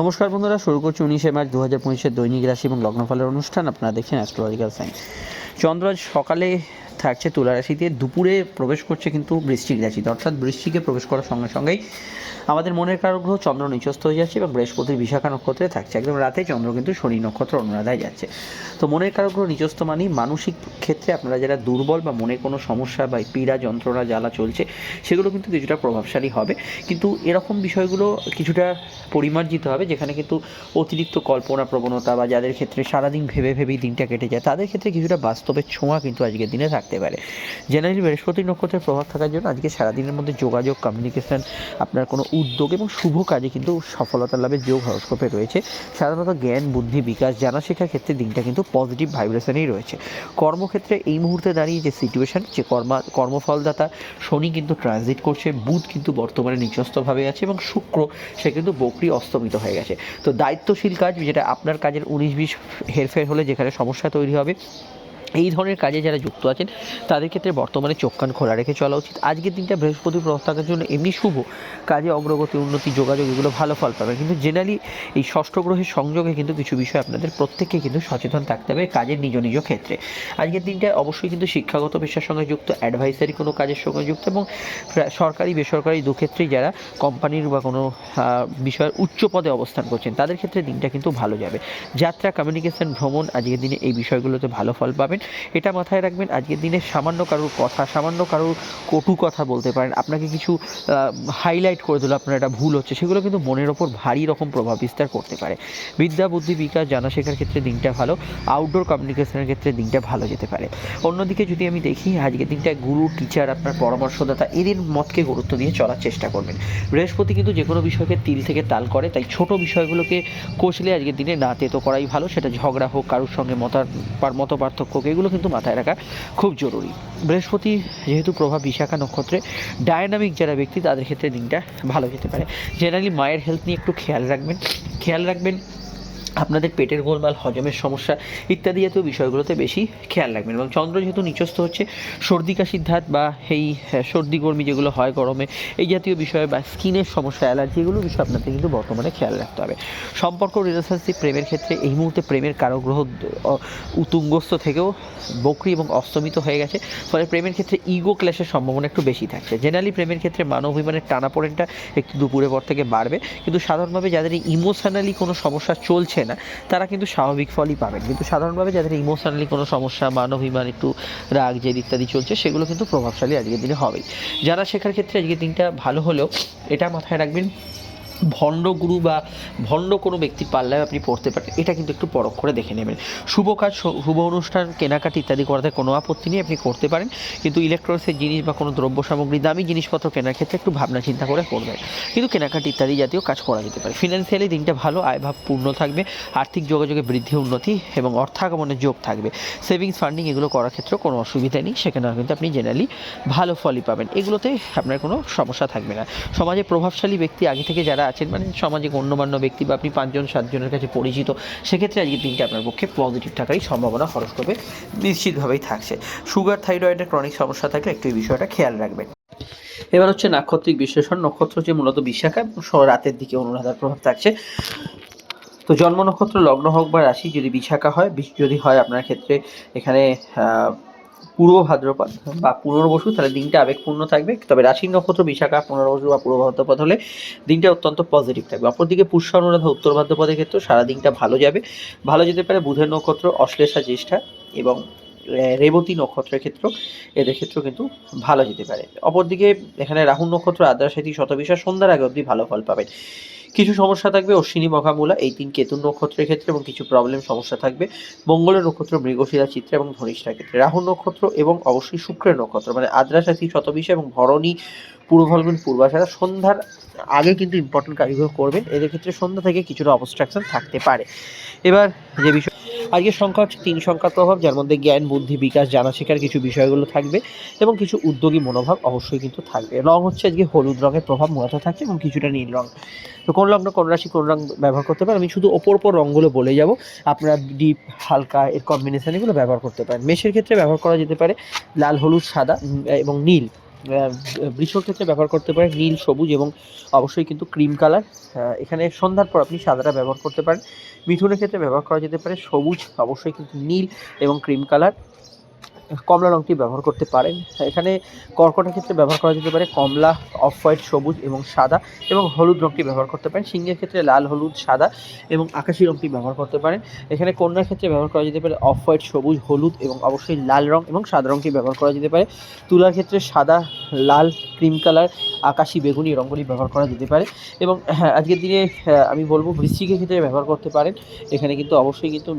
নমস্কার বন্ধুরা, শুরু করছি উনিশে মার্চ দু হাজার পঁচিশের দৈনিক রাশি এবং লগ্নফলের অনুষ্ঠান। আপনারা দেখছেন অ্যাস্ট্রোলজিক্যাল সাইন্স চন্দ্র সকালে থাকছে তুলা রাশিতে দুপুরে প্রবেশ করছে কিন্তু বৃশ্চিক রাশিতে, অর্থাৎ বৃশ্চিকে প্রবেশ করার সঙ্গে সঙ্গেই আমাদের মনের কারক গ্রহ চন্দ্র নিচস্থ হয়ে যাচ্ছে এবং বৃহস্পতির বিশাখা নক্ষত্রে থাকছে। একদম রাতে চন্দ্র কিন্তু শনি নক্ষত্র অনুরাধায় যাচ্ছে। তো মনের কারক গ্রহ নিচস্থ মানেই মানসিক ক্ষেত্রে আপনারা যারা দুর্বল বা মনে কোনো সমস্যা বা পীড়া, যন্ত্রণা, জ্বালা চলছে, সেগুলো কিন্তু কিছুটা প্রভাবশালী হবে। কিন্তু এরকম বিষয়গুলো কিছুটা পরিমার্জিত হবে, যেখানে কিন্তু অতিরিক্ত কল্পনা প্রবণতা বা যাদের ক্ষেত্রে সারাদিন ভেবে ভেবেই দিনটা কেটে যায়, তাদের ক্ষেত্রে কিছুটা বাস্তবের ছোঁয়া কিন্তু আজকের দিনে থাকতে পারে। জেনারেলি বৃহস্পতি নক্ষত্রের প্রভাব থাকার জন্য আজকে সারাদিনের মধ্যে যোগাযোগ কমিউনিকেশন আপনার কোনো উদ্যোগ এবং শুভ কাজে কিন্তু সফলতা লাভের যোগ হরস্কোপে রয়েছে। সাধারণত জ্ঞান, বুদ্ধি, বিকাশ জানা শেখার ক্ষেত্রে দিনটা কিন্তু পজিটিভ ভাইব্রেশনেই রয়েছে। কর্মক্ষেত্রে এই মুহূর্তে দাঁড়িয়ে যে সিচুয়েশন যে কর্মা, কর্মফলদাতা, শনি কিন্তু ট্রানজিট করছে, বুধ কিন্তু বর্তমানে নিচস্থভাবে আছে এবং শুক্র, সে কিন্তু বকরি অস্তমিত হয়ে গেছে। তো দায়িত্বশীল কাজ, যেটা আপনার কাজের উনিশ বিশ হেরফের হলে যেখানে সমস্যা তৈরি হবে এই ধরনের কাজে যারা যুক্ত আছেন, তাদের ক্ষেত্রে বর্তমানে চোখ কান খোলা রেখে চলা উচিত। আজকের দিনটা বৃহস্পতি প্রভাব থাকার জন্য এমনি শুভ। কাজে অগ্রগতি, উন্নতি, যোগাযোগ, এগুলো ভালো ফল পাবে। কিন্তু জেনারেলি এই ষষ্ঠ গ্রহের সংযোগে কিন্তু কিছু বিষয় আপনাদের প্রত্যেককে কিন্তু সচেতন থাকতে হবে কাজের নিজ নিজ ক্ষেত্রে। আজকের দিনটা অবশ্যই কিন্তু শিক্ষাগত পেশার সঙ্গে যুক্ত অ্যাডভাইসারি কোনো কাজের সঙ্গে যুক্ত এবং সরকারি, বেসরকারি দুক্ষেত্রেই যারা কোম্পানির বা কোনো বিষয়ের উচ্চ পদে অবস্থান করছেন, তাদের ক্ষেত্রে দিনটা কিন্তু ভালো যাবে। যাত্রা কমিউনিকেশন ভ্রমণ আজকের দিনে এই বিষয়গুলোতে ভালো ফল পাবেন। এটা মাথায় রাখবেন, আজকের দিনে সামান্য কারোর কথা, সামান্য কারোর কটু কথা বলতে পারেন। আপনাকে কিছু হাইলাইট করে দিল আপনার এটা ভুল হচ্ছে, সেগুলো কিন্তু মনের ওপর ভারী রকম প্রভাব বিস্তার করতে পারে। বিদ্যা, বুদ্ধি, বিকাশ জানা শেখার ক্ষেত্রে দিনটা ভালো আউটডোর কমিউনিকেশনের ক্ষেত্রে দিনটা ভালো যেতে পারে। অন্যদিকে যদি আমি দেখি, আজকের দিনটা গুরু টিচার আপনার পরামর্শদাতা এদের মতকে গুরুত্ব দিয়ে চলার চেষ্টা করবেন। বৃহস্পতি কিন্তু যে কোনো বিষয়কে তিল থেকে তাল করে, তাই ছোট বিষয়গুলোকে কষলে আজকের দিনে না তেতো করাই ভালো, সেটা ঝগড়া হোক, কারোর সঙ্গে মতার মত পার্থক্য হোক এগুলো কিন্তু মাথায় রাখা খুব জরুরি। বৃহস্পতি যেহেতু প্রভাব বিশাখা নক্ষত্রে ডায়নামিক যারা ব্যক্তি তাদের ক্ষেত্রে দিনটা ভালো যেতে পারে। জেনারেলি মায়ের হেলথ নিয়ে একটু খেয়াল রাখবেন। খেয়াল রাখবেন আপনাদের পেটের গোলমাল হজমের সমস্যা ইত্যাদি জাতীয় বিষয়গুলোতে বেশি খেয়াল রাখবেন এবং চন্দ্র যেহেতু নিচস্থ হচ্ছে সর্দি কাশির ধাত বা এই হ্যাঁ, সর্দি গরমি যেগুলো হয় গরমে এই জাতীয় বিষয় বা স্কিনের সমস্যা অ্যালার্জি এগুলো বিষয় আপনাদের কিন্তু বর্তমানে খেয়াল রাখতে হবে। সম্পর্ক রিলেশনশিপ প্রেমের ক্ষেত্রে এই মুহূর্তে প্রেমের কারগ্রহ উতুঙ্গস্থ থেকেও বকরি এবং অস্তমিত হয়ে গেছে ফলে প্রেমের ক্ষেত্রে ইগো ক্ল্যাশের সম্ভাবনা একটু বেশি থাকছে। জেনারেলি প্রেমের ক্ষেত্রে মানব অভিমানের টানাপোড়েনটা একটু দুপুরের পর থেকে বাড়বে কিন্তু সাধারণভাবে যাদের ইমোশনালি কোনো সমস্যা চলছে না, তারা কিন্তু স্বাভাবিক ফলই পাবেন। কিন্তু সাধারণভাবে যাদের ইমোশনালি কোনো সমস্যা মানবিমান একটু রাগ জেদ ইত্যাদি চলছে, সেগুলো কিন্তু প্রভাবশালী আজকের দিনে হবেই। যারা শেখার ক্ষেত্রে আজকের দিনটা ভালো হলেও এটা মাথায় রাখবেন ভণ্ড গুরু বা ভণ্ড কোনো ব্যক্তির পাল্লায় আপনি পড়তে পারেন। এটা কিন্তু একটু পরখ করে দেখে নেবেন। শুভ কাজ শুভ অনুষ্ঠান, কেনাকাটি ইত্যাদি করাতে কোনো আপত্তি নেই, আপনি করতে পারেন। কিন্তু ইলেকট্রনিক্সের জিনিস বা কোনো দ্রব্য সামগ্রী, দামি জিনিসপত্র কেনার ক্ষেত্রে একটু ভাবনা চিন্তা করে করবেন। কিন্তু কেনাকাটি ইত্যাদি জাতীয় কাজ করা যেতে পারে। ফিনান্সিয়ালি দিনটা ভালো আয়ভাব পূর্ণ থাকবে, আর্থিক যোগাযোগে বৃদ্ধি, উন্নতি এবং অর্থাগমনের যোগ থাকবে। সেভিংস ফান্ডিং এগুলো করার ক্ষেত্রেও কোনো অসুবিধা নেই। সেখানে কিন্তু আপনি জেনারেলি ভালো ফলই পাবেন। এগুলোতে আপনার কোনো সমস্যা থাকবে না। সমাজে প্রভাবশালী ব্যক্তি আগে থেকে যারা আছেন মানে সমাজে গণ্যমান্য ব্যক্তি বা আপনি পাঁচজন, সাতজনের কাছে পরিচিত, সেক্ষেত্রে আজকে দিনটা আপনার পক্ষে পজিটিভ থাকারই সম্ভাবনা হরস্কোপে নিশ্চিতভাবেই থাকছে। সুগার থাইরয়েডের ক্রনিক সমস্যা থাকলে একটু এই বিষয়টা খেয়াল রাখবেন। এবার হচ্ছে নাক্ষত্রিক বিশ্লেষণ। নক্ষত্র হচ্ছে মূলত বিশাখা রাতের দিকে অনুরাধার প্রভাব থাকছে। তো জন্ম নক্ষত্র, লগ্ন হোক বা রাশি, যদি বিশাখা হয় যদি হয় আপনার ক্ষেত্রে এখানে পূর্ব ভাদ্রপদ বা পুনর্বসু, তাহলে দিনটা আবেগপূর্ণ থাকবে। তবে রাশির নক্ষত্র বিশাখা, পুনর্বসু বা পূর্ব ভাদ্রপদ হলে দিনটা অত্যন্ত পজিটিভ থাকবে। অপরদিকে পুষ্য অনুরাধা উত্তর ভাদ্রপদের ক্ষেত্রে সারা দিনটা ভালো যাবে। ভালো যেতে পারে বুধের নক্ষত্র, অশ্লেষা জ্যেষ্ঠা এবং রেবতী নক্ষত্রের ক্ষেত্র এদের ক্ষেত্রেও কিন্তু ভালো যেতে পারে। অপরদিকে এখানে রাহু নক্ষত্র, আদ্রা, সেতী, শতবিশা, সন্ধ্যার আগে অবধি ভালো ফল পাবেন। কিছু সমস্যা থাকবে, অশ্বিনী মঘামূলা এই তিন কেতুর নক্ষত্রের ক্ষেত্রে এবং কিছু প্রবলেম সমস্যা থাকবে। মঙ্গলের নক্ষত্র, মৃগশিরা, চিত্র এবং ধনিষ্ঠার ক্ষেত্রে। রাহু নক্ষত্র এবং অবশ্যই শুক্রের নক্ষত্র মানে আদ্রা শতবিষ এবং ভরণী পূর্ব পূর্বাশারা, সন্ধ্যার আগে কিন্তু ইম্পর্টেন্ট কাজগুলো করবেন। এদের ক্ষেত্রে সন্ধ্যা থেকে কিছুটা অবস্ট্রাকশন থাকতে পারে। এবার যে বিষয় আজকের সংখ্যা হচ্ছে তিন সংখ্যার প্রভাব, যার মধ্যে জ্ঞান, বুদ্ধি, বিকাশ জানা শেখার কিছু বিষয়গুলো থাকবে এবং কিছু উদ্যোগী মনোভাব অবশ্যই কিন্তু থাকবে। রং হচ্ছে আজকে হলুদ রঙের প্রভাব মূলত থাকছে এবং কিছুটা নীল রং। তো কোন লগ্ন কোন রাশি কোন রং ব্যবহার করতে পারেন? আমি শুধু ওপর ওপর রঙগুলো বলে যাব। আপনারা ডিপ, হালকা এর কম্বিনেশন এগুলো ব্যবহার করতে পারেন। মেশের ক্ষেত্রে ব্যবহার করা যেতে পারে লাল, হলুদ, সাদা এবং নীল। বৃষর ক্ষেত্রে ব্যবহার করতে পারেন, নীল, সবুজ এবং অবশ্যই কিন্তু ক্রিম কালার এখানে সন্ধ্যার পর আপনি সাদাটা ব্যবহার করতে পারেন। মিথুনের ক্ষেত্রে ব্যবহার করা যেতে পারে সবুজ, অবশ্যই কিন্তু নীল এবং ক্রিম কালার কমলা রঙটি ব্যবহার করতে পারেন। এখানে কর্কটের ক্ষেত্রে ব্যবহার করা যেতে পারে কমলা অফ হোয়াইট সবুজ এবং সাদা এবং হলুদ রঙটি ব্যবহার করতে পারেন। সিংহের ক্ষেত্রে লাল, হলুদ, সাদা এবং আকাশি রঙটি ব্যবহার করতে পারেন। এখানে কন্যার ক্ষেত্রে ব্যবহার করা যেতে পারে অফ হোয়াইট সবুজ, হলুদ এবং অবশ্যই লাল রং এবং সাদা রঙটি ব্যবহার করা যেতে পারে। তুলার ক্ষেত্রে সাদা, লাল ক্রিম কালার আকাশি বেগুনি রঙগুলি ব্যবহার করা যেতে পারে। এবং হ্যাঁ আজকের দিনে আহ, আমি বলব বৃশ্চিকের ক্ষেত্রে ব্যবহার করতে পারেন। এখানে কিন্তু অবশ্যই কিন্তু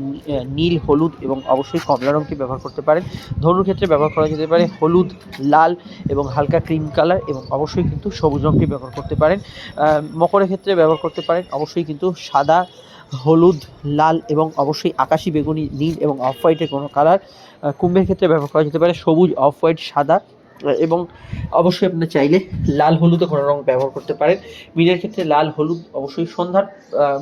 নীল হলুদ এবং অবশ্যই কমলা রঙটি ব্যবহার করতে পারেন। ধনুর ক্ষেত্রে ব্যবহার করা যেতে পারে হলুদ লাল এবং হালকা ক্রিম কালার এবং অবশ্যই কিন্তু সবুজ রঙটি ব্যবহার করতে পারেন। মকরের ক্ষেত্রে ব্যবহার করতে পারেন। অবশ্যই কিন্তু সাদা হলুদ লাল এবং অবশ্যই আকাশি বেগুনি নীল এবং অফ হোয়াইটের কোনো কালার কুম্ভের ক্ষেত্রে ব্যবহার করা যেতে পারে। সবুজ অফ হোয়াইট সাদা এবং অবশ্যই আপনার চাইলে লাল হলুদও কোনো রঙ ব্যবহার করতে পারেন। মিনের ক্ষেত্রে লাল হলুদ অবশ্যই সন্ধ্যার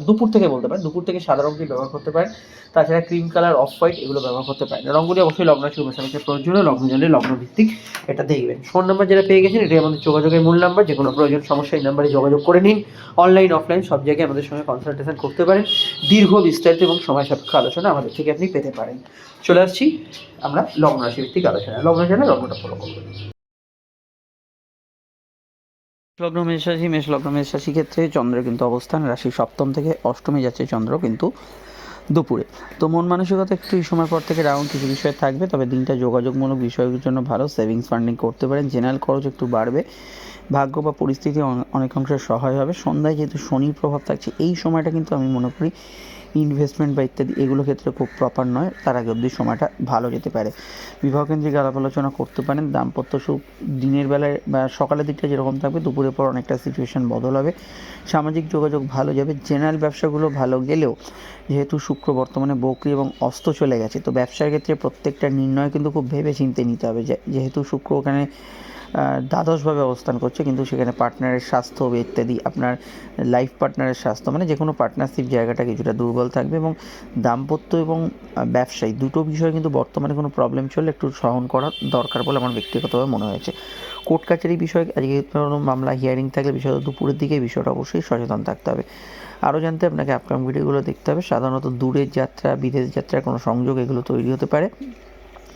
দুপুর থেকে বলতে পারেন, দুপুর থেকে সাদা রঙটি ব্যবহার করতে পারেন। তাছাড়া ক্রিম কালার, অফ হোয়াইট এগুলো ব্যবহার করতে পারেন। রঙগুলি অবশ্যই লগ্ন শুভ সাথে প্রয়োজনীয়, লগ্ন জানলে লগ্ন ভিত্তিক এটা দেখবেন। ফোন নাম্বার যেটা পেয়ে গেছেন, এটাই আমাদের যোগাযোগের মূল নাম্বার। যে কোনো প্রয়োজন সমস্যা এই নাম্বারে যোগাযোগ করে নিন। অনলাইন, অফলাইন সব জায়গায় আমাদের সঙ্গে কনসালটেশন করতে পারেন। দীর্ঘ বিস্তারিত এবং সময় সাপেক্ষ আলোচনা আমাদের থেকে আপনি পেতে পারেন। চলে আসছি আমরা লগ্ন রাশি ভিত্তিক আলোচনা লগ্ন জানে লগ্নটা ফলো করবেন। লগ্ন মেষ রাশি, মেষ লগ্ন মেষ রাশি ক্ষেত্রে চন্দ্রের কিন্তু অবস্থান। রাশি সপ্তম থেকে অষ্টমী যাচ্ছে চন্দ্র কিন্তু দুপুরে। তো মন মানসিকতা একটু এই সময় পর থেকে ডাউন কিছু বিষয় থাকবে, তবে দিনটা যোগাযোগমূলক বিষয়ের জন্য ভালো। সেভিংস ফান্ডিং করতে পারেন জেনারেল খরচ একটু বাড়বে। ভাগ্য বা পরিস্থিতি অনেকাংশে সহায় হবে। সন্ধ্যায় যেহেতু শনির প্রভাব থাকছে, এই সময়টা কিন্তু আমি মনে করি ইনভেস্টমেন্ট বা ইত্যাদি, এগুলো ক্ষেত্রে খুব প্রপার নয়। তার আগে অবধি সময়টা ভালো যেতে পারে। বিবাহ কেন্দ্রিক আলাপ আলোচনা করতে পারেন। দাম্পত্য সুখ দিনের বেলায় বা সকালের দিকটা যেরকম থাকবে, দুপুরের পর অনেকটা সিচুয়েশন বদল হবে। সামাজিক যোগাযোগ ভালো যাবে। জেনারেল ব্যবসাগুলো ভালো গেলেও যেহেতু শুক্র বর্তমানে বকরি এবং অস্ত চলে গেছে, তো ব্যবসার ক্ষেত্রে প্রত্যেকটা নির্ণয় কিন্তু খুব ভেবে চিন্তে নিতে হবে। যেহেতু শুক্র ওখানে দ্বাদশভাবে অবস্থান করছে, কিন্তু সেখানে পার্টনারের স্বাস্থ্য বা ইত্যাদি, আপনার লাইফ পার্টনারের স্বাস্থ্য মানে যে কোনো পার্টনারশিপ জায়গাটা কিছুটা দুর্বল থাকবে এবং দাম্পত্য এবং ব্যবসায়ী দুটো বিষয় কিন্তু বর্তমানে কোনো প্রবলেম চললে একটু সহন করা দরকার বলে আমার ব্যক্তিগতভাবে মনে হয়েছে। কোর্ট কাছারি বিষয়ে আজকে কোনো মামলা হিয়ারিং থাকলে বিষয়টা দুপুরের দিকে, বিষয়টা অবশ্যই সচেতন থাকতে হবে। আরও জানতে আপনাকে আপকাম ভিডিওগুলো দেখতে হবে। সাধারণত দূরের যাত্রা, বিদেশ যাত্রার কোনো সংযোগ এগুলো তৈরি হতে পারে।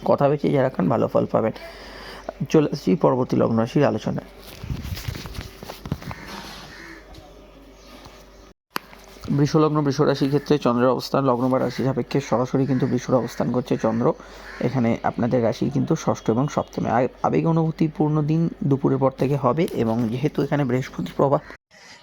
কথা বেছে যারা খান, ভালো ফল পাবেন। চলে আসছি পরবর্তী লগ্ন রাশির আলোচনায়। বৃষলগ্ন বৃষরাশির ক্ষেত্রে চন্দ্রের অবস্থান, লগ্ন বা রাশি সাপেক্ষে সরাসরি কিন্তু বৃষর অবস্থান করছে চন্দ্র। এখানে আপনাদের রাশি কিন্তু ষষ্ঠ এবং সপ্তমে। আবেগ অনুভূতিপূর্ণ দিন দুপুরের পর থেকে হবে এবং যেহেতু এখানে বৃহস্পতি প্রভাব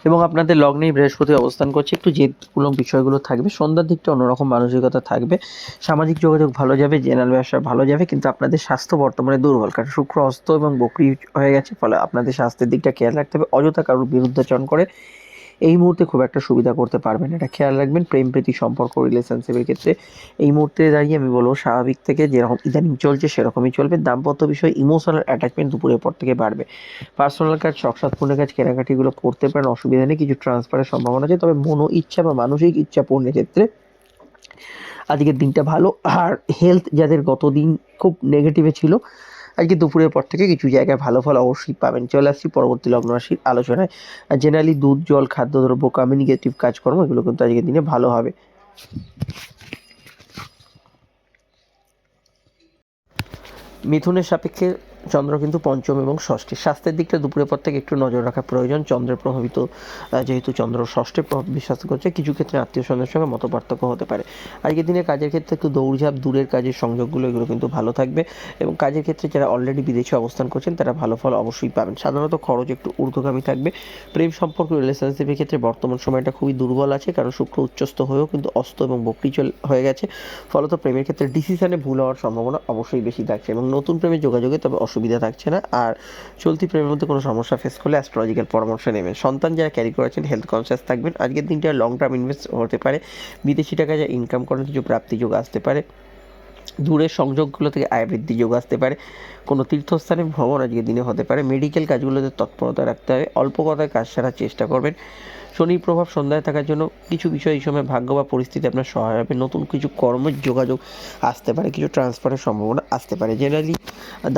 এবং আপনাদের লগ্নেই বৃহস্পতি অবস্থান করছে। একটু জেদমূলক বিষয়গুলো থাকবে। সন্ধ্যার দিকটা অন্যরকম মানসিকতা থাকবে। সামাজিক যোগাযোগ ভালো যাবে, জেনারেল ব্যবসা ভালো যাবে, কিন্তু আপনাদের স্বাস্থ্য বর্তমানে দুর্বল। কারণ শুক্র, অস্ত এবং বকরি হয়ে গেছে, ফলে আপনাদের স্বাস্থ্যের দিকটা খেয়াল রাখতে হবে। অযথা কারোর বিরুদ্ধাচরণ করে এই মুহূর্তে খুব একটা সুবিধা করতে পারবেন। এটা খেয়াল রাখবেন, প্রেম, প্রীতি, সম্পর্ক রিলেশনশিপের ক্ষেত্রে এই মুহূর্তে দাঁড়িয়ে আমি বলব, স্বাভাবিক থেকে যেরকম ইদানিং চলছে সেরকমই চলবে। দাম্পত্য বিষয়ে ইমোশনাল অ্যাটাচমেন্ট দুপুরের পর থেকে বাড়বে। পার্সোনাল কাজ শখসাৎপূর্ণের কাজ, কেনাকাটিগুলো করতে পারেন, অসুবিধা নেই, কিছু ট্রান্সফারের সম্ভাবনা আছে। তবে মনো ইচ্ছা বা মানসিক ইচ্ছা পূর্ণের ক্ষেত্রে আজকের দিনটা ভালো। আর হেলথ যাদের গতদিন খুব নেগেটিভে ছিল আজকে দুপুরের পর থেকে কিছু জায়গায় ভালো ফল অবশ্যই পাবেন। চলে আসছি পরবর্তী লগ্ন রাশির আলোচনায়। জেনারেলি দুধ, জল খাদ্যদ্রব্য কমিউনিকেটিভ কাজকর্ম, এগুলো কিন্তু আজকের দিনে ভালো হবে। মিথুনের সাপেক্ষে চন্দ্র কিন্তু পঞ্চম এবং ষষ্ঠী। স্বাস্থ্যের দিকটা দুপুরের পর থেকে একটু নজর রাখা প্রয়োজন। চন্দ্রের প্রভাবিত যেহেতু চন্দ্র ষষ্ঠে বিশ্বাস করছে, কিছু ক্ষেত্রে আত্মীয় স্বজনের সঙ্গে মত পার্থক্য হতে পারে। আজকের দিনে কাজের ক্ষেত্রে একটু দৌড়ঝাঁপ, দূরের কাজের সংযোগগুলো, এগুলো কিন্তু ভালো থাকবে এবং কাজের ক্ষেত্রে যারা অলরেডি বিদেশে অবস্থান করছেন, তারা ভালো ফল অবশ্যই পাবেন। সাধারণত খরচ একটু ঊর্ধ্বগামী থাকবে। প্রেম সম্পর্ক রিলেশনশিপের ক্ষেত্রে বর্তমান সময়টা খুবই দুর্বল আছে, কারণ শুক্র উচ্চস্থ হয়েও কিন্তু অস্ত এবং বকরি চল, হয়ে গেছে। ফলত প্রেমের ক্ষেত্রে ডিসিশনে ভুল হওয়ার সম্ভাবনা অবশ্যই বেশি থাকছে এবং নতুন প্রেমের যোগাযোগে তবে অসুবিধা থাকছে না। আর চলতি প্রেমের মধ্যে কোনো সমস্যা ফেস করলে অ্যাস্ট্রোলজিক্যাল পরামর্শ নেবেন। সন্তান যারা ক্যারি করেছেন হেলথ কনসিয়াস থাকবেন। আজকের দিনটা লং টার্ম ইনভেস্ট হতে পারে। বিদেশি টাকা যা ইনকাম করার কিছু প্রাপ্তি যোগ আসতে পারে। দূরের সংযোগগুলো থেকে আয় বৃদ্ধি যোগ আসতে পারে। কোনো তীর্থস্থানে ভ্রমণ আজকের দিনে হতে পারে। মেডিকেল কাজগুলোতে তৎপরতা রাখতে হবে। অল্প কথায় কাজ সারার চেষ্টা করবেন। শনির প্রভাব সন্ধ্যায় থাকার জন্য কিছু বিষয় এই সময় ভাগ্য বা পরিস্থিতি আপনার সহায় হবে। নতুন কিছু কর্মের যোগাযোগ আসতে পারে, কিছু ট্রান্সফারের সম্ভাবনা আসতে পারে। জেনারেলি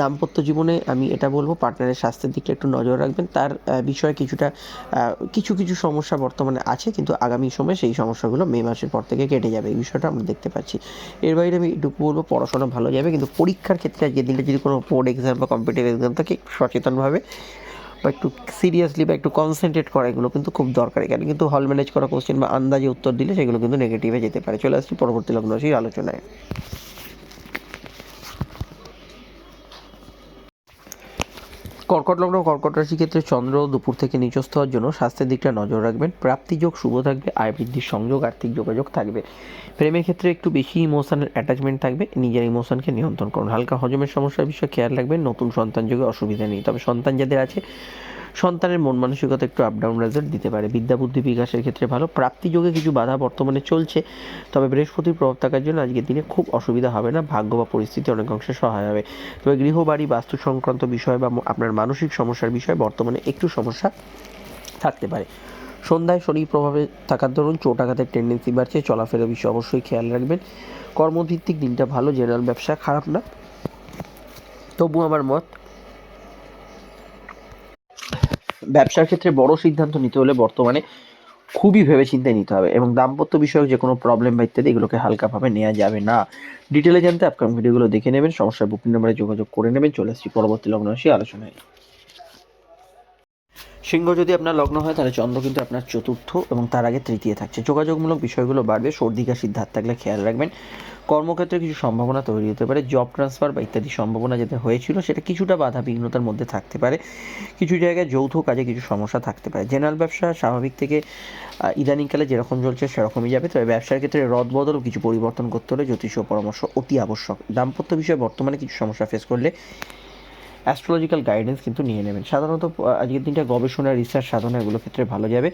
দাম্পত্য জীবনে আমি এটা বলব পার্টনারের স্বাস্থ্যের দিকটা একটু নজর রাখবেন। তার বিষয়ে কিছুটা কিছু কিছু সমস্যা বর্তমানে আছে, কিন্তু আগামী সময়ে সেই সমস্যাগুলো মে মাসের পর থেকে কেটে যাবে। এই বিষয়টা আমরা দেখতে পাচ্ছি। এর বাইরে আমি এটুকু বলব, পড়াশোনা ভালো যাবে, কিন্তু পরীক্ষার ক্ষেত্রে আজকের দিনে যদি কোনো বোর্ড এক্সাম বা কম্পিটিভ এক্সাম থাকে সচেতনভাবে বা একটু সিরিয়াসলি বা একটু কনসেন্ট্রেট করা এগুলো কিন্তু খুব দরকার। এখানে কিন্তু হল ম্যানেজ করা কোশ্চেন বা আন্দাজে উত্তর দিলে সেগুলো কিন্তু নেগেটিভে যেতে পারে। চলে আসছি পরবর্তী লগ্ন সেই আলোচনায়। কর্কট লগ্ন, কর্কট রাশি ক্ষেত্রে চন্দ্র দুপুর থেকে নিচস্থ হওয়ার জন্য স্বাস্থ্যের দিকটা নজর রাখবেন। প্রাপ্তিযোগ শুভ থাকবে, আয় বৃদ্ধির সংযোগ, আর্থিক যোগাযোগ থাকবে। প্রেমের ক্ষেত্রে একটু বেশি ইমোশনের অ্যাটাচমেন্ট থাকবে, নিজের ইমোশনকে নিয়ন্ত্রণ করুন। হালকা হজমের সমস্যার বিষয়ে খেয়াল রাখবেন, নতুন সন্তান যোগে অসুবিধা নেই। তবে সন্তান যাদের আছে, সন্তানের মন মানসিকতা একটু আপ ডাউন রেজাল্ট দিতে পারে। বিদ্যা, বুদ্ধি বিকাশের ক্ষেত্রে ভালো। প্রাপ্তি যোগে কিছু বাধা বর্তমানে চলছে, তবে বৃহস্পতির প্রভাব থাকার জন্য আজকের দিনে খুব অসুবিধা হবে না। ভাগ্য বা পরিস্থিতি অনেক অংশে সহায় হবে। তবে গৃহ বাড়ি, বাস্তু সংক্রান্ত বিষয় বা আপনার মানসিক সমস্যার বিষয়ে বর্তমানে একটু সমস্যা থাকতে পারে। সন্ধ্যায় শনি প্রভাবে থাকার দরুন চোট আঘাতের টেন্ডেন্সি বাড়ছে। চলাফেরা বিষয়ে অবশ্যই খেয়াল রাখবেন। কর্মভিত্তিক দিনটা ভালো জেনারেল ব্যবসা খারাপ না। তবু আমার মত, ব্যবসার ক্ষেত্রে বড় সিদ্ধান্ত নিতে হলে বর্তমানে খুবই ভেবেচিন্তে নিতে হবে এবং দাম্পত্য বিষয়ক যে কোনো প্রবলেম বা ইত্যাদি এগুলোকে হালকাভাবে নেওয়া যাবে না। ডিটেলে জানতে আপকামিং ভিডিওগুলো দেখে নেবেন। সমস্যার বুকিং নাম্বারে যোগাযোগ করে নেবেন। চলে আসছি পরবর্তী লগ্ন আসি আলোচনায়। সিংহ যদি আপনার লগ্ন হয়, তাহলে চন্দ্র কিন্তু আপনার চতুর্থ এবং তার আগে তৃতীয় থাকছে। যোগাযোগমূলক বিষয়গুলো বাড়বে। সর্দি কাশির ধার থাকলে খেয়াল রাখবেন। কর্মক্ষেত্রে কিছু সম্ভাবনা তৈরি হতে পারে। জব ট্রান্সফার বা ইত্যাদি সম্ভাবনা যেটা হয়েছিল, সেটা কিছুটা বাধা বিঘ্নতার মধ্যে থাকতে পারে। কিছু জায়গায় যৌথ কাজে কিছু সমস্যা থাকতে পারে। জেনারেল ব্যবসা স্বাভাবিক থেকে ইদানিংকালে যেরকম চলছে, সেরকমই যাবে। তবে ব্যবসার ক্ষেত্রে রদবদল কিছু পরিবর্তন করতে হলে জ্যোতিষীয় পরামর্শ অতি আবশ্যক। দাম্পত্য বিষয়ে বর্তমানে কিছু সমস্যা ফেস করলে অ্যাস্ট্রোলজিক্যাল গাইডেন্স কিন্তু নিয়ে নেবেন। সাধারণত আজকের দিনটা গবেষণা রিসার্চ সাধনা এগুলো ক্ষেত্রে ভালো যাবে।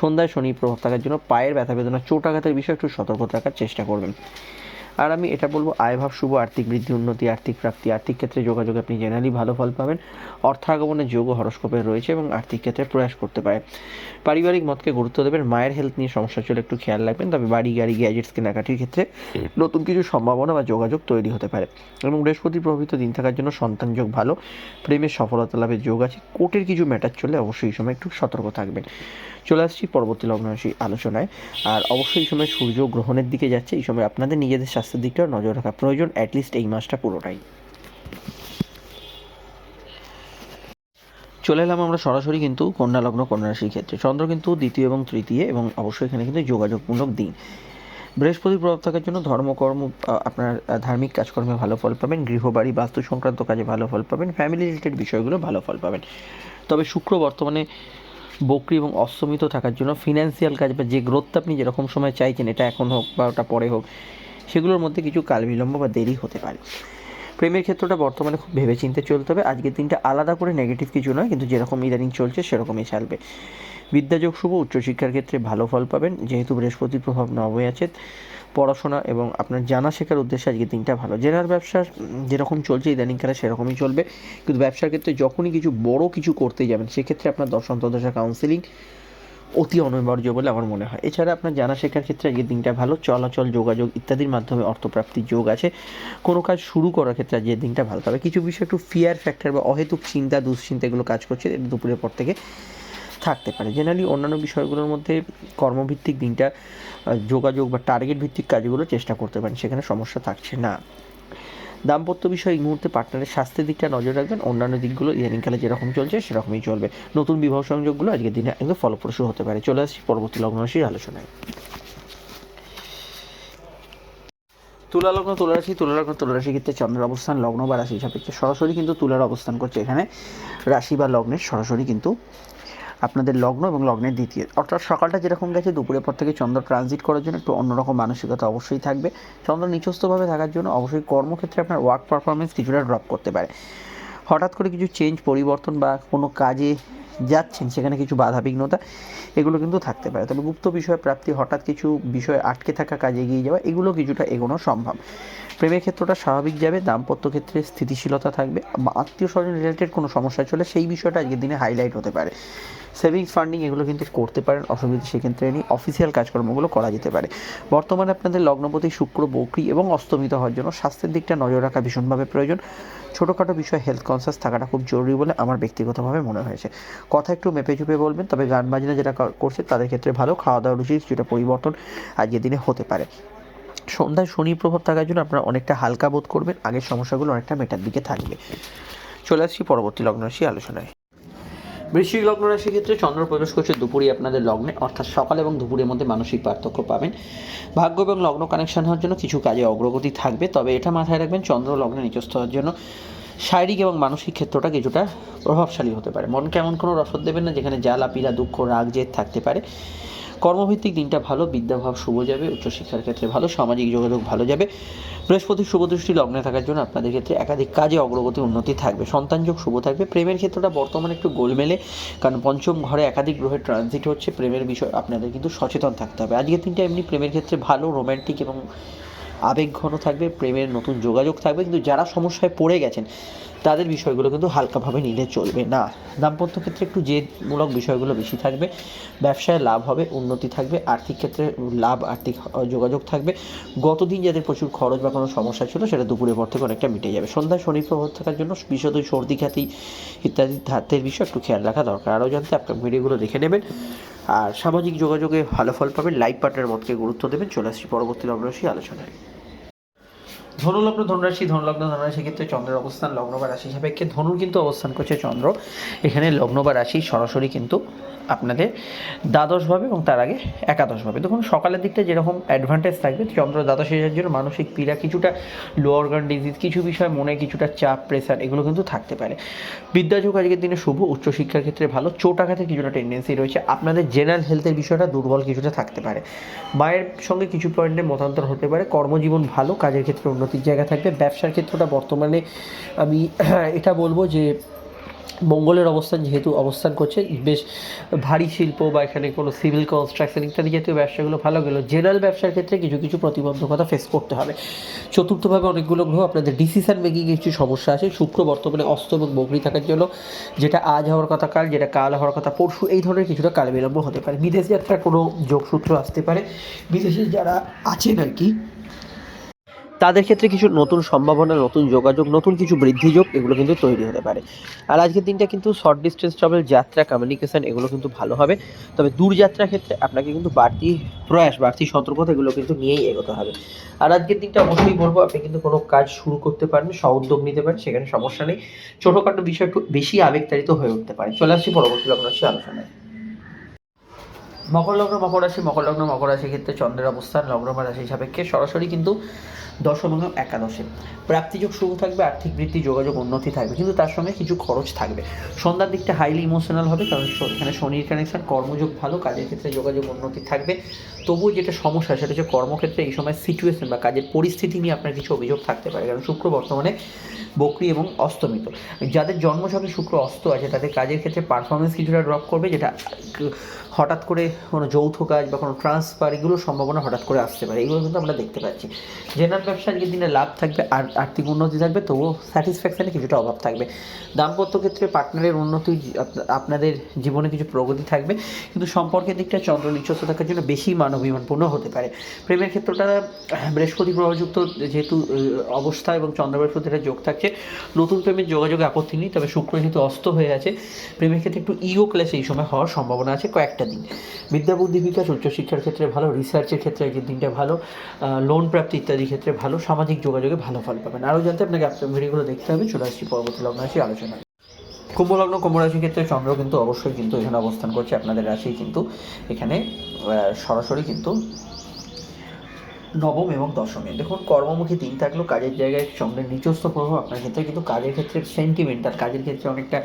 সন্ধ্যায় শনি প্রভাব থাকার জন্য পায়ের ব্যথা বেদনা, চোট আঘাতের বিষয়ে একটু সতর্ক থাকার চেষ্টা করবেন। আর আমি এটা বলব আয়ভাব শুভ আর্থিক বৃদ্ধি উন্নতি আর্থিক প্রাপ্তি। আর্থিক ক্ষেত্রে যোগাযোগ আপনি জেনারেলি ভালো ফল পাবেন। অর্থ আগমনের যোগ হরস্কোপে রয়েছে এবং আর্থিক ক্ষেত্রে প্রয়াস করতে পারে। পারিবারিক মতকে গুরুত্ব দেবেন। মায়ের হেলথ নিয়ে সমস্যা চলে একটু খেয়াল রাখবেন। তবে বাড়ি গাড়ি গ্যাজেটস কেনাকাটির ক্ষেত্রে নতুন কিছু সম্ভাবনা বা যোগাযোগ তৈরি হতে পারে। এবং বৃহস্পতি প্রভাবিত দিন থাকার জন্য সন্তান যোগ ভালো। প্রেমের সফলতা লাভের যোগ আছে। কোর্টের কিছু ম্যাটার চলে অবশ্যই এই সময় একটু সতর্ক থাকবেন। চলে আসছি পরবর্তী লগ্ন রাশি আলোচনায়। আর অবশ্যই এই সময় সূর্য গ্রহণের দিকে যাচ্ছে, এই সময় আপনাদের নিজেদের স্বাস্থ্যের দিকটাও নজর রাখা প্রয়োজন অ্যাটলিস্ট এই মাসটা পুরোটাই। চলে এলাম আমরা সরাসরি কিন্তু কন্যা লগ্ন, কন্যা রাশির ক্ষেত্রে। চন্দ্র কিন্তু দ্বিতীয় এবং তৃতীয় এবং অবশ্যই এখানে কিন্তু যোগাযোগমূলক দিন। বৃহস্পতির প্রভাব থাকার জন্য ধর্মকর্ম আপনার ধার্মিক কাজকর্মে ভালো ফল পাবেন, গৃহবাড়ি বাস্তু সংক্রান্ত কাজে ভালো ফল পাবেন ফ্যামিলি রিলেটেড বিষয়গুলো ভালো ফল পাবেন। তবে শুক্র বর্তমানে বকরি এবং অস্তমিত থাকার জন্য ফিনান্সিয়াল কাজ বা যে গ্রোথটা আপনি যেরকম সময় চাইছেন, এটা এখন হোক বা ওটা পরে হোক, সেগুলোর মধ্যে কিছু কাল বিলম্ব বা দেরি হতে পারে। প্রেমের ক্ষেত্রটা বর্তমানে খুব ভেবেচিন্তে চলতে হবে। আজকের দিনটা আলাদা করে নেগেটিভ কিছু নয়, কিন্তু যেরকম ইদানিং চলছে, সেরকমই চলবে বিদ্যাযোগ শুভ, উচ্চশিক্ষার ক্ষেত্রে ভালো ফল পাবেন। যেহেতু বৃহস্পতির প্রভাব নবমে আছে পড়াশোনা এবং আপনার জানা শেখার উদ্দেশ্যে আজকের দিনটা ভালো। জেনারেল ব্যবসা যেরকম চলছে ইদানিংকালে সেরকমই চলবে। কিন্তু ব্যবসার ক্ষেত্রে যখনই কিছু বড় কিছু করতে যাবেন, সেক্ষেত্রে আপনার দশা কাউন্সিলিং অতি অনিবার্য বলে আমার মনে হয়। এছাড়া আপনার জানা শেখার ক্ষেত্রে আজকের দিনটা ভালো, চলাচল, যোগাযোগ ইত্যাদির মাধ্যমে অর্থপ্রাপ্তির যোগ আছে। কোনো কাজ শুরু করার ক্ষেত্রে আজকের দিনটা ভালো। তবে কিছু বিষয় একটু ফিয়ার ফ্যাক্টর বা অহেতুক চিন্তা, দুশ্চিন্তা এগুলো কাজ করছে দুপুরের পর থেকে। থাকতে পারে। জেনারেলি অন্যান্য বিষয়গুলোর মধ্যে কর্মভিত্তিক দিনটা যোগাযোগ বা টার্গেট ভিত্তিক কাজগুলো চেষ্টা করতে পারেন, সেখানে সমস্যা থাকছে না। দাম্পত্য বিষয় এই মুহূর্তে পার্টনারের স্বাস্থ্যের দিকটা নজর রাখবেন, অন্যান্য দিকগুলো ইদানিংকালে যেরকম চলছে সেরকমই চলবে। নতুন বিবাহ সংযোগগুলো আজকের দিনে একদম ফলপ্রসূ হতে পারে। চলে আসছি পরবর্তী লগ্ন রাশির আলোচনায়। তুলা লগ্ন, তুলা রাশি, তুলা লগ্ন, তুলা রাশি ক্ষেত্রে চন্দ্রের অবস্থান, লগ্ন বা রাশি সাপেক্ষে সরাসরি কিন্তু তুলার অবস্থান করছে এখানে। রাশি বা লগ্নের সরাসরি কিন্তু আপনাদের লগ্ন এবং লগ্নের দ্বিতীয়। অর্থাৎ সকালটা যেরকম গেছে, দুপুরের পর থেকে চন্দ্র ট্রানজিট করার জন্য একটু অন্যরকম মানসিকতা অবশ্যই থাকবে। চন্দ্র নিচস্থভাবে থাকার জন্য অবশ্যই কর্মক্ষেত্রে আপনার ওয়ার্ক পারফরমেন্স কিছুটা ড্রপ করতে পারে। হঠাৎ করে কিছু চেঞ্জ পরিবর্তন বা কোনো কাজে যাচ্ছেন, সেখানে কিছু বাধা বিঘ্নতা এগুলো কিন্তু থাকতে পারে। তবে গুপ্ত বিষয় প্রাপ্তি, হঠাৎ কিছু বিষয় আটকে থাকা, কাজে এগিয়ে যাওয়া, এগুলো কিছুটা এগোনো সম্ভব। প্রেমের ক্ষেত্রটা স্বাভাবিক যাবে, দাম্পত্য ক্ষেত্রে স্থিতিশীলতা থাকবে আত্মীয় স্বজন রিলেটেড কোনো সমস্যা চলে, সেই বিষয়টা আজকের দিনে হাইলাইট হতে পারে। সেভিংস ফান্ডিং এগুলো কিন্তু করতে পারেন, অসুবিধা সেক্ষেত্রে নিয়ে অফিসিয়াল কাজকর্মগুলো করা যেতে পারে। বর্তমানে আপনাদের লগ্নপতি, শুক্র, বকরি এবং অস্তমিত হওয়ার জন্য স্বাস্থ্যের দিকটা নজর রাখা ভীষণভাবে প্রয়োজন। ছোটোখাটো বিষয়ে হেলথ কনসিয়াস থাকাটা খুব জরুরি বলে আমার ব্যক্তিগতভাবে মনে হয়েছে। কথা একটু মেপে চুপে বলবেন, তবে গান বাজনা যেটা করছে তাদের ক্ষেত্রে ভালো খাওয়া দাওয়ার রুচি যেটা পরিবর্তন আজকের দিনে হতে পারে। সন্ধ্যায় শনি প্রভাব থাকার জন্য আপনারা অনেকটা হালকা বোধ করবেন, আগের সমস্যাগুলো অনেকটা মেটার দিকে থাকবে। চলে আসছি পরবর্তী লগ্ন রাশি আলোচনায়। বৃশ্চিক লগ্ন রাশির ক্ষেত্রে চন্দ্র প্রবেশ করছে দুপুরে আপনাদের লগ্নে, অর্থাৎ সকাল এবং দুপুরের মধ্যে মানসিক পার্থক্য পাবেন। ভাগ্য এবং লগ্ন কানেকশন হওয়ার জন্য কিছু কাজে অগ্রগতি থাকবে, তবে এটা মাথায় রাখবেন, চন্দ্র লগ্নে নিচস্থ হওয়ার জন্য শারীরিক এবং মানসিক ক্ষেত্রটা কিছুটা প্রভাবশালী হতে পারে। মনকে এমন কোনো রসদ দেবেন না, যেখানে জ্বালা, পীড়া, দুঃখ, রাগ, জেদ থাকতে পারে। কর্মভিত্তিক দিনটা ভালো, বিদ্যাভাব শুভ যাবে, উচ্চশিক্ষার ক্ষেত্রে ভালো, সামাজিক যোগাযোগ ভালো যাবে। বৃহস্পতি শুভ দৃষ্টি লগ্নে থাকার জন্য আপনাদের ক্ষেত্রে একাধিক কাজে অগ্রগতি উন্নতি থাকবে। সন্তানযোগ শুভ থাকবে। প্রেমের ক্ষেত্রটা বর্তমানে একটু গোলমেলে, কারণ পঞ্চম ঘরে একাধিক গ্রহের ট্রানজিট হচ্ছে। প্রেমের বিষয় আপনাদের কিন্তু সচেতন থাকতে হবে। আজকের দিনটা এমনি প্রেমের ক্ষেত্রে ভালো রোম্যান্টিক এবং আবেগঘন থাকবে। প্রেমের নতুন যোগাযোগ থাকবে। কিন্তু যারা সমস্যায় পড়ে গেছেন তাদের বিষয়গুলো কিন্তু হালকাভাবে নিলে চলবে না। দাম্পত্য ক্ষেত্রে একটু জেদমূলক বিষয়গুলো বেশি থাকবে। ব্যবসায় লাভ হবে, উন্নতি থাকবে, আর্থিক ক্ষেত্রে লাভ, আর্থিক যোগাযোগ থাকবে। গতদিন যাদের প্রচুর খরচ বা কোনো সমস্যা ছিল, সেটা দুপুরের পর থেকে অনেকটা মিটে যাবে। সন্ধ্যায় শনি প্রভাব থাকার জন্য বিশদ সর্দি, খ্যাতি ইত্যাদি ধাতের বিষয় একটু খেয়াল রাখা দরকার। আরও জানতে আপনার ভিডিওগুলো দেখে নেবেন। আর সামাজিক যোগাযোগে ভালো ফল পাবেন। লাইফ পার্টনার মতকে গুরুত্ব দেবেন। চলে আসছি পরবর্তী লগ্নরাশি আলোচনায়। ধনুলগ্ন ধনুরাশি ধনুলগ্ন ধনুরাশি ক্ষেত্রে চন্দ্রের অবস্থান লগ্ন বা রাশি সাপেক্ষে। ধনুর কিন্তু অবস্থান করছে চন্দ্র। এখানে লগ্ন বা রাশি সরাসরি কিন্তু আপনাদের দ্বাদশভাবে এবং তার আগে একাদশভাবে। দেখুন, সকালের দিকটা যেরকম অ্যাডভান্টেজ থাকবে, চন্দ্র দ্বাদশ এসের জন্য মানসিক পীড়া কিছুটা লো অর্গান ডিজিজ কিছু বিষয় মনে, কিছুটা চাপ প্রেসার এগুলো কিন্তু থাকতে পারে। বিদ্যাযোগ আজকের দিনে শুভ, উচ্চশিক্ষার ক্ষেত্রে ভালো চোট আঘাতের কিছুটা টেন্ডেন্সি রয়েছে। আপনাদের জেনারেল হেলথের বিষয়টা দুর্বল কিছুটা থাকতে পারে। মায়ের সঙ্গে কিছু পয়েন্টে মতান্তর হতে পারে। কর্মজীবন ভালো, কাজের ক্ষেত্রে উন্নতির জায়গা থাকবে। ব্যবসার ক্ষেত্রটা বর্তমানে আমি এটা বলব যে মঙ্গলের অবস্থান যেহেতু অবস্থান করছে, বেশ ভারী শিল্প বা এখানে কোনো সিভিল কনস্ট্রাকশন ইত্যাদি জাতীয় ব্যবসাগুলো ভালো গেল। জেনারেল ব্যবসার ক্ষেত্রে কিছু কিছু প্রতিবন্ধকতা ফেস করতে হবে। চতুর্থভাবে অনেকগুলো গ্রহ, আপনাদের ডিসিশন মেকিং কিছু সমস্যা আছে। শুক্র বর্তমানে অস্ত এবং বকরি থাকার জন্য যেটা আজ হওয়ার কথা কাল, যেটা কাল হওয়ার কথা পরশু, এই ধরনের কিছুটা কাল বিলম্ব হতে পারে। বিদেশ যাত্রার কোনো যোগসূত্র আসতে পারে। বিদেশে যারা আছেন আর কি তাদের ক্ষেত্রে কিছু নতুন সম্ভাবনা, নতুন যোগাযোগ, নতুন কিছু বৃদ্ধিযোগ এগুলো কিন্তু তৈরি হতে পারে। আর আজকের দিনটা কিন্তু শর্ট ডিস্টেন্স ট্রাভেল যাত্রা কমিউনিকেশন এগুলো কিন্তু ভালো হবে। তবে দূরযাত্রার ক্ষেত্রে আপনাকে কিন্তু বাড়তি প্রয়াস, বাড়তি সতর্কতা এগুলো কিন্তু নিয়েই এগোতে হবে। আর আজকের দিনটা অবশ্যই বলব, আপনি কিন্তু কোনো কাজ শুরু করতে পারেন উদ্যোগ নিতে পারেন, সেখানে সমস্যা নেই। ছোটোখাটো বিষয় একটু বেশি আবেগতাড়িত হয়ে উঠতে পারে। চলে আসছি পরবর্তী লগ্ন রাশি আলোচনায়। মকর লগ্ন, মকর রাশি, মকর লগ্ন, মকর রাশির ক্ষেত্রে চন্দ্রের অবস্থান, লগ্ন বা রাশি সাপেক্ষে সরাসরি কিন্তু দশম এবং একাদশে। প্রাপ্তিযোগ শুরু থাকবে, আর্থিক বৃদ্ধি যোগাযোগ উন্নতি থাকবে, কিন্তু তার সঙ্গে কিছু খরচ থাকবে। সন্ধ্যার দিকটা হাইলি ইমোশনাল হবে, কারণ এখানে শনির কানেকশন কর্মযোগ ভালো, কাজের ক্ষেত্রে যোগাযোগ উন্নতি থাকবে। তবুও যেটা সমস্যা, সেটা হচ্ছে কর্মক্ষেত্রে এই সময় সিচুয়েশন বা কাজের পরিস্থিতি নিয়ে আপনার কিছু অভিযোগ থাকতে পারে, কারণ শুক্র বর্তমানে বকরি এবং অস্তমিত যাদের জন্মছকে শুক্র অস্ত আছে, তাদের কাজের ক্ষেত্রে পারফরমেন্স কিছুটা ড্রপ করবে, যেটা, হঠাৎ করে কোনো যৌথ কাজ বা কোনো ট্রান্সফার এগুলোর সম্ভাবনা হঠাৎ করে আসতে পারে। এগুলো কিন্তু আমরা দেখতে পাচ্ছি। জেনারেল ব্যবসা আজকের দিনে লাভ থাকবে, আর আর্থিক উন্নতি থাকবে, তবুও স্যাটিসফ্যাকশানে কিছুটা অভাব থাকবে। দাম্পত্য ক্ষেত্রে পার্টনারের উন্নতি আপনাদের জীবনে কিছু প্রগতি থাকবে, কিন্তু সম্পর্কের দিকটা চন্দ্র নিচস্ত থাকার জন্য বেশি মানবিমানপূর্ণ হতে পারে। প্রেমের ক্ষেত্রটা বৃহস্পতি গ্রহযুক্ত যেহেতু, অবস্থা এবং চন্দ্র বৃহস্পতিটা যোগ থাকছে নতুন প্রেমের যোগাযোগে আপত্তি নেই, তবে শুক্র যেহেতু অস্ত হয়ে আছে, প্রেমের ক্ষেত্রে একটু ইগো ক্লেশ এই সময় হওয়ার সম্ভাবনা আছে কয়েকটা দিন। বিদ্যা, বুদ্ধি, বিকাশ, উচ্চশিক্ষার ক্ষেত্রে ভালো রিসার্চের ক্ষেত্রে আজকের দিনটা ভালো লোন প্রাপ্তি ইত্যাদি ক্ষেত্রে ভালো, সামাজিক যোগাযোগে ভালো ফল পাবেন। আরও জানতে আপনাকে আপনার ভিডিওগুলো দেখতে হবে, চলে আসছি পরবর্তী লগ্ন রাশি আলোচনা কুম্ভ লগ্ন, কুম্ভ রাশির ক্ষেত্রে চন্দ্র কিন্তু অবশ্যই কিন্তু এখানে অবস্থান করছে, আপনাদের রাশি কিন্তু এখানে সরাসরি কিন্তু নবম এবং দশমে। দেখুন, কর্মমুখী দিন থাকলেও কাজের জায়গায় সঙ্গে নিচস্থ প্রভাব আপনার ক্ষেত্রে, কিন্তু কাজের ক্ষেত্রে সেন্টিমেন্ট আর কাজের ক্ষেত্রে অনেকটা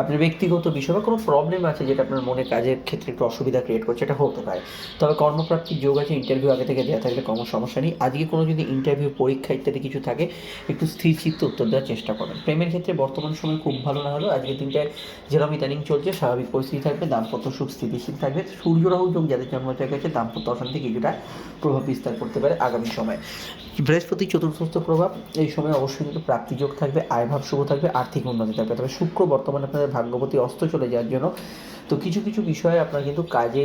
আপনার ব্যক্তিগত বিষয় বা কোনো প্রবলেম আছে যেটা আপনার মনে কাজের ক্ষেত্রে একটু অসুবিধা ক্রিয়েট করছে, এটা হতে পারে। তবে কর্মপ্রাপ্তির যোগ আছে ইন্টারভিউ আগে থেকে দেওয়া থাকলে কোনো সমস্যা নেই। আজকে কোনো যদি ইন্টারভিউ পরীক্ষা ইত্যাদি কিছু থাকে, একটু স্থির চিত্তে উত্তর দেওয়ার চেষ্টা করবেন। প্রেমের ক্ষেত্রে বর্তমান সময় খুব ভালো না হলেও আজকে দিনটায় যেরকম ইদানিং চলছে, স্বাভাবিক পরিস্থিতি থাকবে, দাম্পত্য সুখ স্থিতিশীল থাকবে। সূর্য, রাহু, যোগ যাদের জন্ম হয়ে গেছে, দাম্পত্য অশান্তি কিছুটা প্রভাব বিস্তার করতে পারে আগামী সময়ে। বৃহস্পতি চতুর্থ প্রভাব, এই সময় অবশ্যই কিন্তু প্রাপ্তিযোগ থাকবে আয়ভাব শুভ থাকবে, আর্থিক উন্নতি থাকবে। তবে শুক্র বর্তমানে আপনাদের ভাগ্যবতী অস্ত চলে যাওয়ার জন্য। তো কিছু কিছু বিষয়ে আপনার কিন্তু কাজে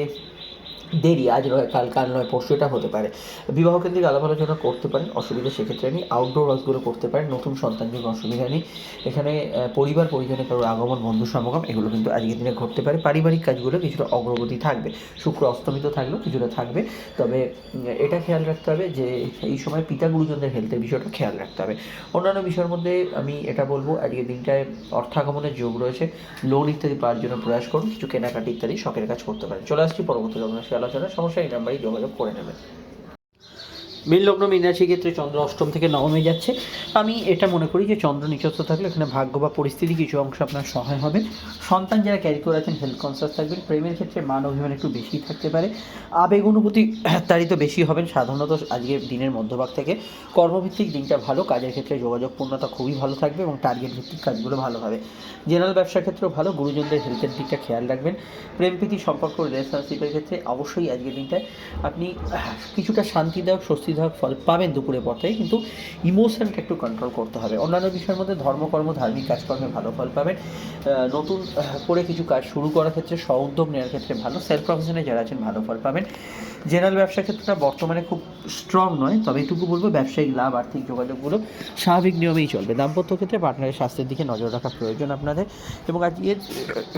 দেরি, আজ নয়, কাল কাল নয়, পরশু এটা হতে পারে। বিবাহ কেন্দ্রিক আলাপ আলোচনা করতে পারেন, অসুবিধা সেক্ষেত্রে নেই। আউটডোর ওয়ার্কগুলো করতে পারেন, নতুন সন্তান যোগ অসুবিধা নেই। এখানে পরিবার, পরিজনের কারোর আগমন, বন্ধু সমাগম, এগুলো কিন্তু আজকের দিনে ঘটতে পারে। পারিবারিক কাজগুলো কিছুটা অগ্রগতি থাকবে। শুক্র অস্তমিত থাকলেও কিছুটা থাকবে। তবে এটা খেয়াল রাখতে হবে যে, এই সময় পিতা গুরুজনদের হেলথের বিষয়টা খেয়াল রাখতে হবে। অন্যান্য বিষয়ের মধ্যে আমি এটা বলব, আজকের দিনটায় অর্থাগমনের যোগ রয়েছে। লোন ইত্যাদি পাওয়ার জন্য প্রয়াস করুন, কিছু কেনাকাটি ইত্যাদি শখের কাজ করতে পারেন। চলে আসছি পরবর্তী আলোচনা সমস্যা এই নাম্বারেই যোগাযোগ করে নেবেন মীন লগ্ন, মীন রাশির ক্ষেত্রে চন্দ্র অষ্টম থেকে নবমে যাচ্ছে। আমি এটা মনে করি যে চন্দ্র নিচস্থ থাকলে এখানে ভাগ্য বা পরিস্থিতি কিছু অংশ আপনার সহায় হবে। সন্তান যারা ক্যারি করে আছেন হেলথ কনসিয়াস থাকবেন। প্রেমের ক্ষেত্রে মান অভিমান একটু বেশি থাকতে পারে। আবেগ অনুভূতি তারিত বেশি হবেন, সাধারণত আজকের দিনের মধ্যভাগ থেকে। কর্মভিত্তিক দিনটা ভালো, কাজের ক্ষেত্রে যোগাযোগ পূর্ণতা খুবই ভালো থাকবে এবং টার্গেট ভিত্তিক কাজগুলো ভালো হবে। জেনারেল ব্যবসার ক্ষেত্রেও ভালো, গুরুজনদের হেলথের দিকটা খেয়াল রাখবেন। প্রেম, প্রীতি সম্পর্ক রিলেশনশিপের ক্ষেত্রে অবশ্যই আজকের দিনটায় আপনি কিছুটা শান্তিদায়ক স্বস্তিদায়ক ফল পাবেন দুপুরের পথে, কিন্তু ইমোশনটা একটু কন্ট্রোল করতে হবে। অন্যান্য বিষয়ের মধ্যে ধর্মকর্ম, ধার্মিক কাজকর্মে ভালো ফল পাবেন। নতুন করে কিছু কাজ শুরু করার ক্ষেত্রে স্ব উদ্যোগ নেওয়ার ক্ষেত্রে ভালো। সেলফ প্রফেশনে যারা আছেন, ভালো ফল পাবেন। জেনারেল ব্যবসার ক্ষেত্রটা বর্তমানে খুব স্ট্রং নয়, তবে এটুকু বলব, ব্যবসায়িক লাভ, আর্থিক যোগাযোগগুলো স্বাভাবিক নিয়মেই চলবে। দাম্পত্য ক্ষেত্রে পার্টনারের স্বাস্থ্যের দিকে নজর রাখা প্রয়োজন আপনাদের। এবং আজকের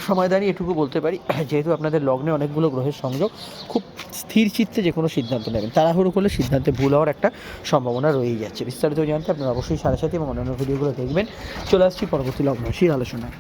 সময় দাঁড়িয়ে এটুকু বলতে পারি, যেহেতু আপনাদের লগ্নে অনেকগুলো গ্রহের সংযোগ, খুব স্থির চিত্তে যে কোনো সিদ্ধান্ত নেবেন। তাড়াহুড়ো করলে সিদ্ধান্তে ভুল হওয়ার একটা সম্ভাবনা রয়েই যাচ্ছে। বিস্তারিত জানতে আপনারা অবশ্যই সাড়ে সাথে এবং অন্যান্য ভিডিওগুলো দেখবেন। চলে আসছি পরবর্তী লগ্ন সেই আলোচনায়।